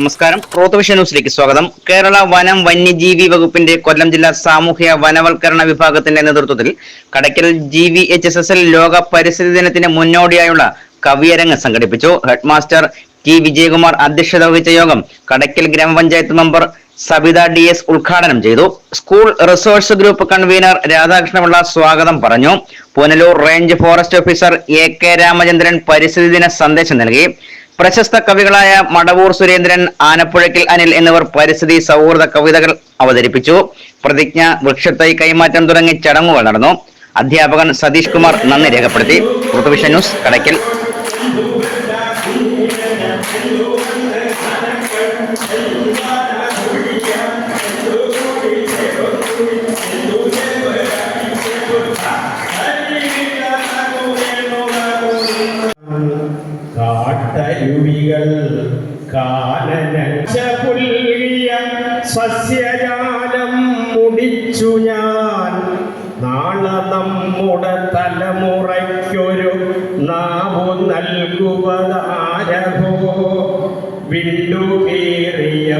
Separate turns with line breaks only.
നമസ്കാരം. റോത്തുവിഷ ന്യൂസിലേക്ക് സ്വാഗതം. കേരള വനം വന്യജീവി വകുപ്പിന്റെ കൊല്ലം ജില്ലാ സാമൂഹ്യ വനവൽക്കരണ വിഭാഗത്തിന്റെ നേതൃത്വത്തിൽ Kadakkal G V H S S L ലോക പരിസ്ഥിതി ദിനത്തിന് മുന്നോടിയായുള്ള കവിയരങ്ങ് സംഘടിപ്പിച്ചു. ഹെഡ് മാസ്റ്റർ ടി വിജയകുമാർ അധ്യക്ഷത വഹിച്ച യോഗം കടയ്ക്കൽ ഗ്രാമപഞ്ചായത്ത് മെമ്പർ സബിത ഡി എസ് ഉദ്ഘാടനം ചെയ്തു. School resource group convener Radhakrishnapillai സ്വാഗതം പറഞ്ഞു. Punalur range forest officer A K Ramachandran പരിസ്ഥിതി ദിന സന്ദേശം നൽകി. പ്രശസ്ത കവികളായ മടവൂർ സുരേന്ദ്രൻ ആനപ്പുഴക്കിൽ അനിൽ എന്നിവർ പരിസ്ഥിതി സൗഹൃദ കവിതകൾ അവതരിപ്പിച്ചു. പ്രതിജ്ഞ വൃക്ഷത്തൈ കൈമാറ്റം തുടങ്ങി ചടങ്ങുകൾ നടന്നു. അധ്യാപകൻ സതീഷ് കുമാർ നന്ദി രേഖപ്പെടുത്തി. ഋതുവിഷൻ ന്യൂസ് കടയ്ക്കൽ.
കാട്ടരുവികൾ സസ്യജാലം മുടിച്ചു ഞാൻ. നാളെ നമ്മുടെ തലമുറയ്ക്കൊരു നാവു നൽകുവതാരോ വിണ്ടുകേറിയ